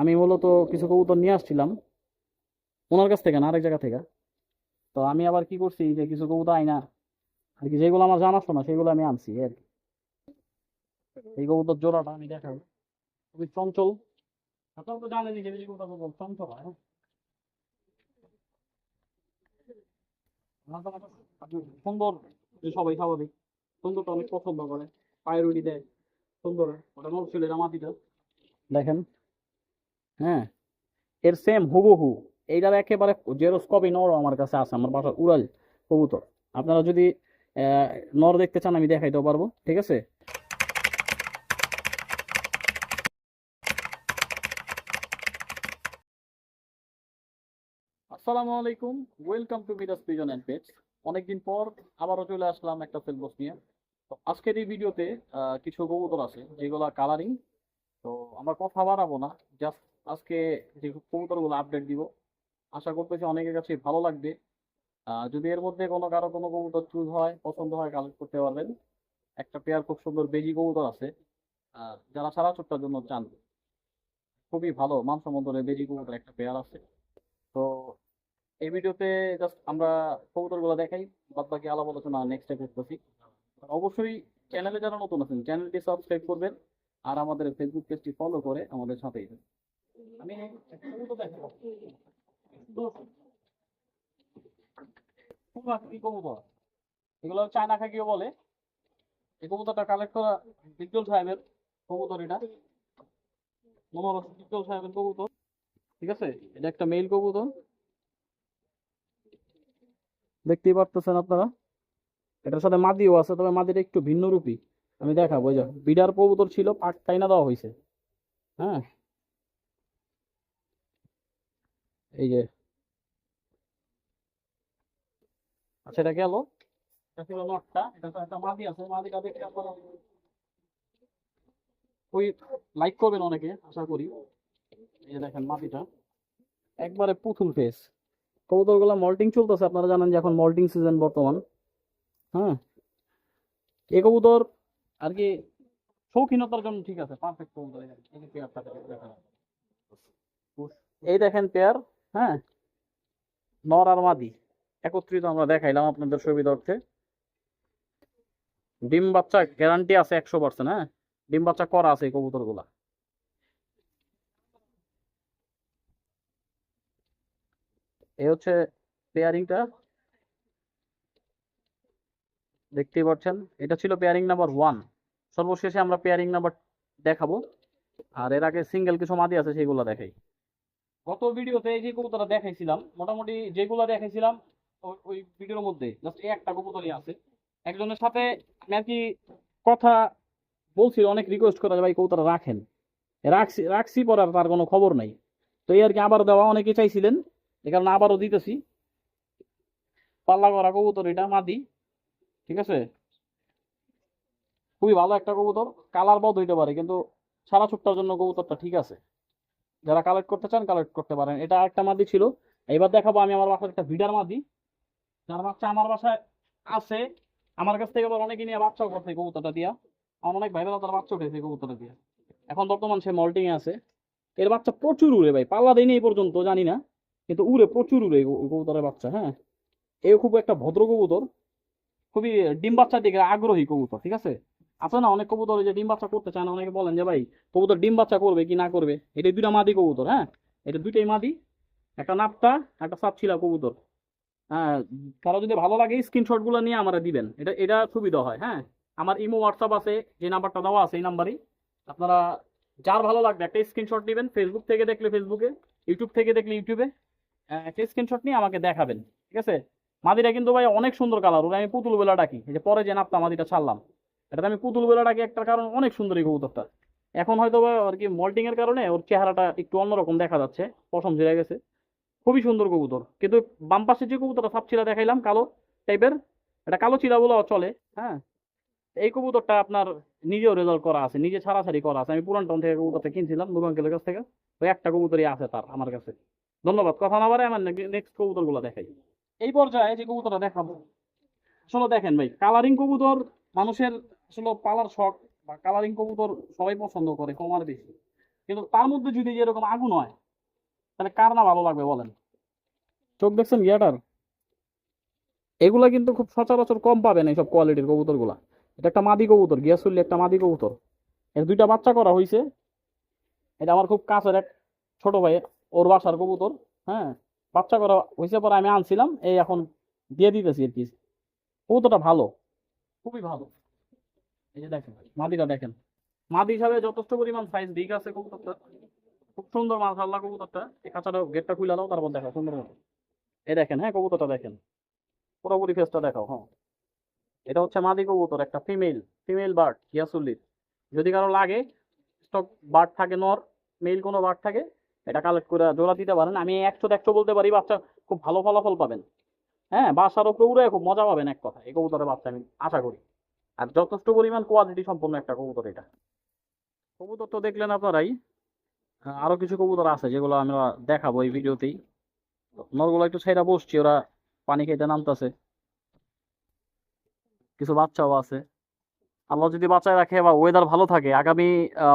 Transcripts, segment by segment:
আমি মূলত কিছু কবুতর নিয়ে আসছিলাম, ওনার কাছ থেকে না, আরেক জায়গা থেকে। তো আমি আবার কি করছি যে কিছু কবুতর আইনা, আর কি যেগুলো আমার জানা শোনা, সেগুলো আমি আনছি আর কি। এই কবুতর জোড়াটা আমি দেখাবো। খুবই চঞ্চল। হয় সুন্দর সবাই স্বাভাবিক। সুন্দরটা অনেক পছন্দ করে পায়রুটি দেয়, সুন্দর। ওটা মাটিটা। দেখেন হ্যাঁ। এর সেম হুবহু। এইটার একেবারে জেরোস কপি নর আমার কাছে আছে, আমার বাসা উড়াল কবুতর। আপনারা যদি নর দেখতে চান, আমি দেখাইতেও পারব, ঠিক আছে? আসসালামু আলাইকুম welcome to Miraj pigeon and page অনেকদিন পর আবারও চলে আসলাম একটা সেলবস নিয়ে। তো আজকের এই ভিডিওতে কিছু কবুতর আছে, যেগুলা কালারিং তো আমরা কথা বাড়াবো না জাস্ট আজকে যে কবুতরগুলো আপডেট দিব, আশা করতেছি অনেকের কাছে ভালো লাগবে। যদি এর মধ্যে কোনো কারও কোনো কবুতর চুজ হয়, পছন্দ হয় কালেক্ট করতে পারবেন। একটা পেয়ার খুব সুন্দর বেজি কবুতর আছে। যারা সারা চোটটার জন্য চান, খুবই ভালো মানসম্মতনের বেজি কবুতর একটা পেয়ার আছে। তো এই ভিডিওতে জাস্ট আমরা কবুতরগুলো দেখাই বাদ বাকি আলাপ আলোচনা নেক্সট করতেছি। অবশ্যই চ্যানেলে যারা নতুন আছেন চ্যানেলটি সাবস্ক্রাইব করবেন, আর আমাদের ফেসবুক পেজটি ফলো করে আমাদের থাকুন। আমি এটা। একটা মেইল দেখতেই পারতেছেন আপনারা? এটার সাথে মাদিও আছে, তবে মাদিটা একটু ভিন্ন রূপী আমি দেখাবো বিডার কবুতর ছিল পাট টাইনা দেওয়া হয়েছে। হ্যাঁ? এই যে আচ্ছা। এটা গেল নটটা এটা তো একটা মাদি আছে মাদিটা দেখে আপনারা ওই লাইক করবেন অনেকে আশা করি। এই যে দেখেন মাদিটা। একবারে পুতুল ফেস কবুতরগুলো মল্টিং চলতেছে আপনারা জানেন যে এখন মল্টিং সিজন বর্তমান। হ্যাঁ? এই কবুতর আর কি শৌখিনতার জন্য ঠিক আছে পারফেক্ট কবুতর। এই দেখেন। পেয়ার হ্যাঁ? নর আর মাদি। একত্রিত আমরা দেখাইলাম আপনাদের সুবিধার্থে। ডিম বাচ্চা গ্যারান্টি আছে একশো পার্সেন্ট হ্যাঁ? ডিম বাচ্চা করা আছে এই কবুতরগুলা এই হচ্ছে পেয়ারিংটা দেখতেই পাচ্ছেন, এটা ছিল পেয়ারিং নাম্বার ওয়ান সর্বশেষে আমরা পেয়ারিং নাম্বার দেখাবো। আর এর আগে সিঙ্গেল কিছু মাদি আছে সেগুলো দেখাই। গত ভিডিওতে যে কবুতরটা দেখাইছিলাম, মোটামুটি যেগুলো দেখাইছিলাম, ওই- ভিডিওর মধ্যে জাস্ট একটা কবুতরই আছে। একজনের সাথে আমি আর কি কথা বলছিল অনেক রিকোয়েস্ট করা ভাই কবুতর রাখেন। রাখছি রাখছি পরে তার কোনো খবর নাই। তো এই আর কি আবার দেওয়া অনেকে চাইছিলেন এই কারণে আবারও দিতেছি। পাল্লা করা কবুতর এটা, মাদি, ঠিক আছে? খুবই ভালো একটা কবুতর, কালার বদ হইতে পারে, কিন্তু সারা ছুটটার জন্য কবুতরটা ঠিক আছে। যারা কালেক্ট করতে চান কালেক্ট করতে পারেন। এটা একটা মাদি ছিল। এবার দেখাবো আমি আমার বাসার একটা ভিডার মাদি। যার বাচ্চা আমার বাসায় আছে, আমার কাছ থেকে আবার অনেকে নিয়ে বাচ্চাও করছে কবুতরটা দিয়া। আমার অনেক ভাইরা তার বাচ্চা উঠেছে কবুতরটা দিয়া। এখন বর্তমান সে মল্টিং এ আছে। এর বাচ্চা প্রচুর উড়ে ভাই পাল্লা দেয়নি এই পর্যন্ত, জানি না। কিন্তু উড়ে, প্রচুর উড়ে কবুতরের বাচ্চা হ্যাঁ? এ খুব একটা ভদ্র কবুতর। খুবই ডিম বাচ্চার দিকে আগ্রহী কবুতর, ঠিক আছে? আছে না অনেক কবুতর যে ডিম বাচ্চা করতে চায় না অনেকে বলেন যে ভাই, কবুতর ডিম বাচ্চা করবে কি না করবে? এটা দুইটা মাদি কবুতর হ্যাঁ? এটা দুইটাই মাদি, একটা নাপটা একটা সাপছিলা কবুতর। হ্যাঁ কারও যদি ভালো লাগে স্ক্রিনশটগুলো নিয়ে আমরা দিবেন। এটা এটা সুবিধা হয় হ্যাঁ? আমার ইমো, হোয়াটসঅ্যাপ আছে, যে নাম্বারটা দেওয়া আছে এই নাম্বারই। আপনারা যার ভালো লাগবে, একটা স্ক্রিনশট নেবেন ফেসবুক থেকে দেখলে ফেসবুকে ইউটিউব থেকে দেখলে ইউটিউবে একটা স্ক্রিনশট নিয়ে আমাকে দেখাবেন, ঠিক আছে? মাদিটা কিন্তু ভাই অনেক সুন্দর কালার ওরা আমি পুতুল বেলা ডাকি। এই যে পরে যে নাপটা মাদিটা ছাড়লাম। এটাতে আমি পুতুল বেলা একটা কারণ অনেক সুন্দর এই কবুতরটা। এখন হয়তো আর কি মল্টিং এর কারণে ওর চেহারাটা একটু অন্যরকম দেখা যাচ্ছে, পশম ঝরে গেছে। খুবই সুন্দর কবুতর। কিন্তু বাম পাশে যে কবুতরটা সাপচিলা দেখাইলাম, কালো টাইপের এটা কালো চিলা বলে চলে হ্যাঁ? এই কবুতরটা আপনার নিজেও রেজাল্ট করা আছে, নিজে ছাড়াছাড়ি করা আছে। আমি পুরান টাউন থেকে কবুতরটা কিনছিলাম নুরাঙ্কেলের কাছ থেকে। ওই একটা কবুতরই আছে তার আমার কাছে। ধন্যবাদ, কথা না বারে আমার নেক্সট কবুতরগুলো দেখাই। এই পর্যায়ে যে কবুতরটা দেখাবো, আসলে দেখেন ভাই কালারিং কবুতর মানুষের আসলে পালার শখ বা কালারিং কবুতর সবাই পছন্দ করে, কম আর বেশি। কিন্তু তার মধ্যে যদি এরকম আগুন হয়, তাহলে কার না ভালো লাগবে বলেন? চোখ দেখছেন ইয়াটার? এগুলা কিন্তু খুব সচরাচর কম পাবেন এইসব কোয়ালিটির কবুতরগুলা। এটা একটা মাদি কবুতর গিয়াসুল্লি একটা মাদি কবুতর। এর দুইটা বাচ্চা করা হয়েছে এটা আমার খুব কাছের এক ছোট ভাই, ওর বাসার কবুতর হ্যাঁ? বাচ্চা করা হয়েছে পরে আমি আনছিলাম, এই এখন দিয়ে দিতেছি আর কি। কবুতরটা ভালো, খুবই ভালো। এই যে দেখেন, মাদিটা দেখেন। মাদি হিসাবে যথেষ্ট পরিমাণ সাইজ বিগ আছে কবুতরটা। খুব সুন্দর মাশাআল্লাহ কবুতরটা। এই কাঁচাটা গেটটা খুলে দাও, তারপর দেখো সুন্দর মতো। এই দেখেন হ্যাঁ কবুতরটা দেখেন। পুরোপুরি ফেসটা দেখাও হ্যাঁ। এটা হচ্ছে মাদি কবুতর, একটা ফিমেল ফিমেল বার্ড গিয়াসুল্লির যদি কারও লাগে স্টক বার্ড থাকে, নর মেল কোনো বার্ড থাকে, এটা কালেক্ট করে জোড়া দিতে পারেন। আমি একশো একশো বলতে পারি, বাচ্চা খুব ভালো ফলাফল পাবেন। হ্যাঁ বাসার উপরে উড়ে খুব মজা পাবেন, এক কথা এই কবুতরের বাচ্চা আমি আশা করি। আর যথেষ্ট পরিমাণ কোয়ালিটি সম্পন্ন একটা কবুতর এটা। কবুতর তো দেখলেন আপনারাই আহ, আরও কিছু কবুতর আছে যেগুলো আমরা দেখাবো এই ভিডিওতেই। নরগুলো একটু ছেড়া বসছি ওরা পানি খেতে নামতেছে। কিছু বাচ্চাও আছে। আল্লাহ যদি বাচ্চায় রাখে বা ওয়েদার ভালো থাকে আগামী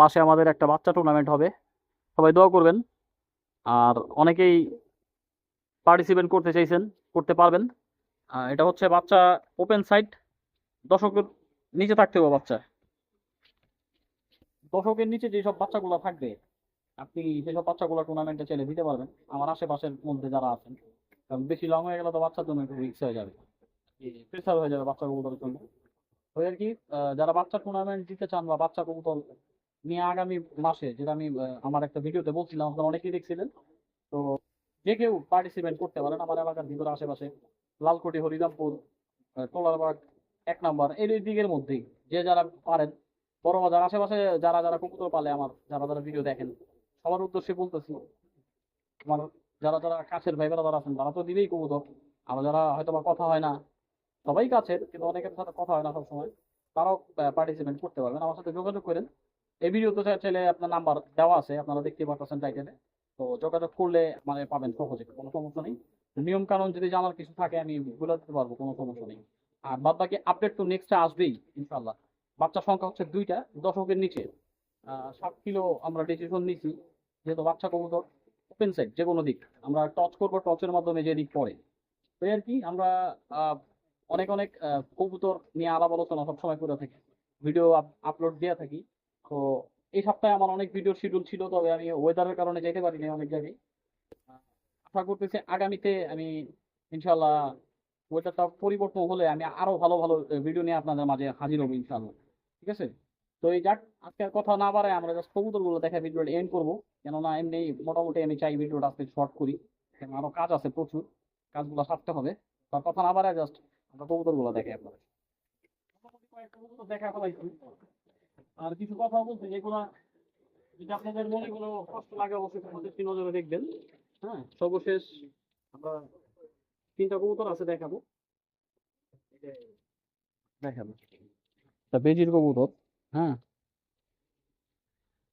মাসে আমাদের একটা বাচ্চা টুর্নামেন্ট হবে। সবাই দোয়া করবেন। আর অনেকেই পার্টিসিপেট করতে চাইছেন করতে পারবেন। এটা হচ্ছে বাচ্চা ওপেন সাইট দশকের নিচে থাকতে হবে বাচ্চা। দশকের নিচে যেসব বাচ্চাগুলো থাকবে আপনি সেসব বাচ্চাগুলো টুর্নামেন্টে চলে দিতে পারবেন। আমার আশেপাশের মধ্যে যারা আছেন কারণ বেশি লং হয়ে গেলে তো বাচ্চার জন্য একটু রিক্স হয়ে যাবে। প্রেসার হয়ে যাবে বাচ্চা জন্য। ওই আর কি যারা বাচ্চা টুর্নামেন্ট দিতে চান বা বাচ্চা কবুতর নিয়ে আগামী মাসে যেটা আমি আমার একটা ভিডিওতে বলছিলাম আপনারা অনেকেই দেখছিলেন। তো যে কেউ পার্টিসিপেট করতে পারেন। আমার এলাকার ভিতরে আশেপাশে লালকুটি হরিরামপুর আহ, টোলারবাগ এক নাম্বার। এই দুই দিকের মধ্যেই যে যারা পারেন, বড় বাজার, আশেপাশে যারা যারা কবুতর পালে আমার, যারা যারা ভিডিও দেখেন, সবার উদ্দেশ্যে বলতেছি, আমার যারা যারা কাছের ভাই যারা আছেন, তারা তো দিবেই কবুতর। আর যারা হয়তো বা কথা হয় না, সবাই কাছের, কিন্তু অনেকের সাথে কথা হয় না সবসময়, তারাও পার্টিসিপেট করতে পারবেন। আমার সাথে যোগাযোগ করেন। এই ভিডিও ভিডিওতে চাইলে আপনার নাম্বার দেওয়া আছে, আপনারা দেখতে পাচ্ছেন টাইটেলে তো যোগাযোগ করলে মানে পাবেন সহজে, কোনো সমস্যা নেই। নিয়ম কানুন যদি জানার কিছু থাকে, আমি বলে দিতে পারব, কোনো সমস্যা নেই। আর বাদ বাকি আপডেট তো নেক্সটে আসবেই ইনশাল্লাহ বাচ্চা সংখ্যা হচ্ছে দুইটা, দশকের নিচে। সাত কিলো আমরা ডিসিশন নিয়েছি যেহেতু বাচ্চা কবুতর ওপেন সাইড যে কোনো দিক। আমরা টচ করব টচের মাধ্যমে যে দিক পড়ে। তো আর কি, আমরা অনেক অনেক কবুতর নিয়ে আলাপ আলোচনা সবসময় করে থাকি। ভিডিও আপলোড দিয়ে থাকি। তো এই সপ্তাহে আমার অনেক ভিডিও শিডিউল ছিল, তবে আমি ওয়েদারের কারণে যেতে পারিনি অনেক জায়গায়। আশা করতেছি আগামীতে আমি ইনশাল্লাহ ওয়েদারটা পরিবর্তন হলে আমি আরও ভালো ভালো ভিডিও নিয়ে আপনাদের মাঝে হাজির হব ইনশাল্লাহ ঠিক আছে? তো এই যাক, আজকে আর কথা না বাড়ায় আমরা জাস্ট কবুতরগুলো দেখা ভিডিওটা এন্ড করব। কেননা এমনি মোটামুটি আমি চাই ভিডিওটা আজকে শর্ট করি। কেন আরও কাজ আছে প্রচুর, কাজগুলো সারতে হবে। তার কথা না বাড়ায় জাস্ট আমরা কবুতরগুলো দেখে কবুতর দেখা আর কিছু কথা বলতে যেগুলো আপনাদের মনে কোনো কষ্ট লাগে অবশ্যই নজরে দেখবেন। হ্যাঁ? সর্বশেষ আমরা তিনটা কবুতর আছে, দেখাবো। দেখাবো। এটা বেজির কবুতর হ্যাঁ?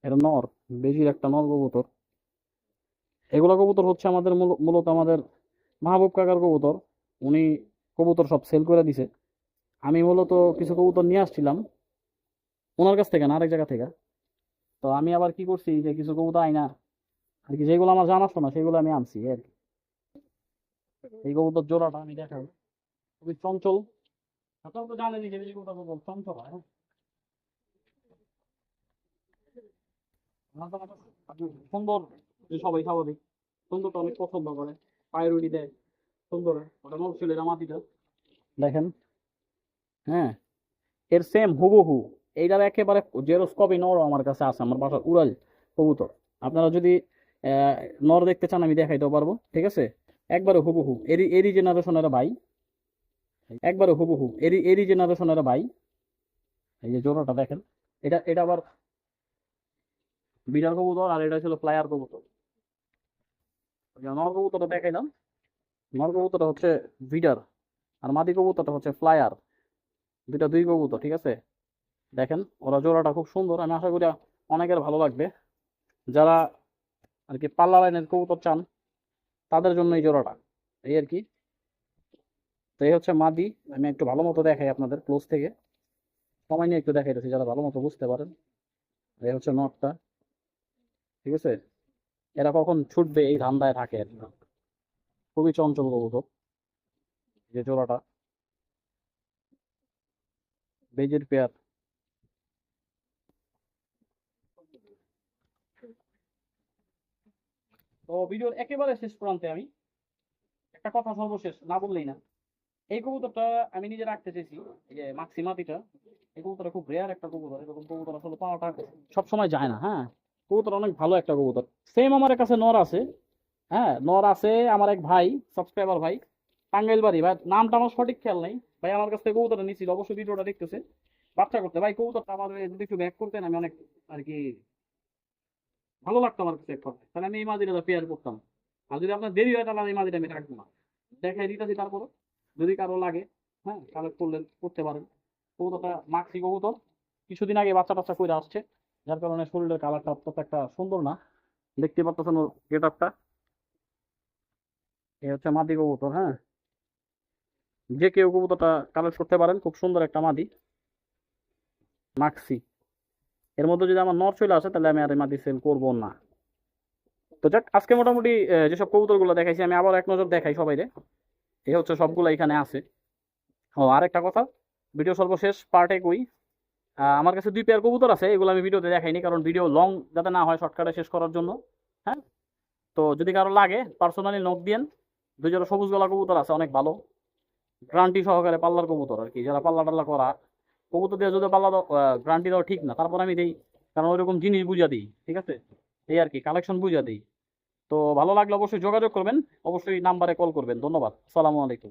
এটা নর, বেজির একটা নর কবুতর। এগুলা কবুতর হচ্ছে আমাদের মূলত আমাদের মাহবুব কাকার কবুতর। উনি কবুতর সব সেল করে দিছে। আমি মূলত কিছু কবুতর নিয়ে আসছিলাম, ওনার কাছ থেকে না, আরেক জায়গা থেকে। তো আমি আবার কি করছি, যে কিছু কবুতর আইনা, আর কি যেগুলো আমার জানা শোনা, সেগুলো আমি আনছি, আর কি। এই কবুতর জোড়াটা আমি দেখাবো। খুবই চঞ্চল। আপনারা তো যে বেশি কবুতর চঞ্চল, হয়? হ্যাঁ? সুন্দর সবাই স্বাভাবিক। সুন্দরটা অনেক পছন্দ করে দেয়। সুন্দর, ওটা মাটিটা। দেখেন হ্যাঁ? এর সেম হুবহু। এইটার একেবারে জেরোস কপি নর আমার কাছে আছে, আমার বাসার উড়াল কবুতর। আপনারা যদি নর দেখতে চান, আমি দেখাইতেও পারব, ঠিক আছে? একবারে হুবহু। এরি এরি জেনারেশনের ভাই। একবারে হুবহু। এরি এরি জেনারেশনের ভাই। এই যে জোড়াটা দেখেন, এটা এটা আবার বিড়াল কবুতর আর এটা ছিল ফ্লায়ার কবুতর। নর কবুতরটা দেখাইলাম। নর কবুতরটা হচ্ছে বিডার আর মাদি কবুতরটা হচ্ছে ফ্লায়ার দুইটা দুই কবুতর, ঠিক আছে? দেখেন, ওরা জোড়াটা খুব সুন্দর। আমি আশা করি অনেকের ভালো লাগবে। যারা আর কি পাল্লা লাইনের কবুতর চান তাদের জন্য এই জোড়াটা। এই আর কি। তো এই হচ্ছে মাদি। আমি একটু ভালো মতো দেখাই আপনাদের ক্লোজ থেকে। সময় নিয়ে একটু দেখাই দেখাইতেছি যারা ভালো মতো বুঝতে পারেন। এই হচ্ছে নটটা। ঠিক আছে? এরা কখন ছুটবে এই ধান্দায় থাকে আর। খুবই চঞ্চল কবুতর যে জোড়াটা। বেজের পেয়ার। তো ভিডিওর একেবারে শেষ প্রান্তে আমি একটা কথা সর্বশেষ না বললেই না। এই কবুতরটা আমি নিজে রাখতে চেয়েছি, এই যে মাক্সি মাটিটা, এই কবুতরটা খুব রেয়ার একটা কবুতর, এরকম কবুতর আসলে পাওয়াটা সবসময় যায় না হ্যাঁ? কবুতর অনেক ভালো একটা কবুতর। সেম আমার কাছে নর আছে হ্যাঁ? নর আছে আমার এক ভাই সাবস্ক্রাইবার ভাই টাঙ্গাইল বাড়ি ভাই, নামটা আমার সঠিক খেয়াল নাই। ভাই আমার কাছ থেকে কবুতরটা নিছিল, অবশ্যই ভিডিওটা দেখতেছে। বাচ্চা করতে। ভাই, কবুতরটা আমার যদি একটু ব্যাক করতেন, আমি অনেক আর কি ভালো লাগতো আমার কাছে তাহলে আমি এই মাদিটা পেয়ার করতাম। আর যদি আপনার দেরি হয়, তাহলে আমি মাদিটা আমি রাখব না। দেখাই দিতেছি তারপরে। যদি কারও লাগে হ্যাঁ কালেক্ট করলেন করতে পারেন। কবুতরটা মাক্সি কবুতর। কিছুদিন আগে বাচ্চা টাচ্চা করে আসছে, যার কারণে শরীরের কালারটা অত্যন্ত একটা সুন্দর না। দেখতে পাচ্ছেন ওর গেট আপটা এ হচ্ছে মাদি কবুতর হ্যাঁ। যে কেউ কবুতরটা কালেক্ট করতে পারেন, খুব সুন্দর একটা মাদি। মাক্সি। এর মধ্যে যদি আমার নর চলে আসে, তাহলে আমি আর মাদি সেল করব না। তো যাক, আজকে মোটামুটি যেসব কবুতরগুলো দেখাইছি, আমি আবার এক নজর দেখাই সবাইরে। এই হচ্ছে সবগুলো এখানে আছে। ও, আরেকটা কথা ভিডিও সর্বশেষ পার্টে কই আমার কাছে দুই পেয়ার কবুতর আছে, এগুলো আমি ভিডিওতে দেখাইনি, কারণ ভিডিও লং যাতে না হয় শর্টকাটে শেষ করার জন্য। হ্যাঁ? তো যদি কারও লাগে পার্সোনালি নোট দিয়েন। দুই জোড়া সবুজ গলা কবুতর আছে, অনেক ভালো। গ্রান্টি সহকারে পাল্লার কবুতর আর কি, যারা পাল্লা টাল্লা করা কবুতর দিয়ে যদি পাল্লা গ্রান্টি দেওয়া ঠিক না, তারপর আমি দিই। কারণ ওইরকম জিনিস বুঝা দিই, ঠিক আছে? এই আর কি কালেকশন বুঝা দিই। তো ভালো লাগলে অবশ্যই যোগাযোগ করবেন, অবশ্যই নাম্বারে কল করবেন। ধন্যবাদ। সালামু আলাইকুম।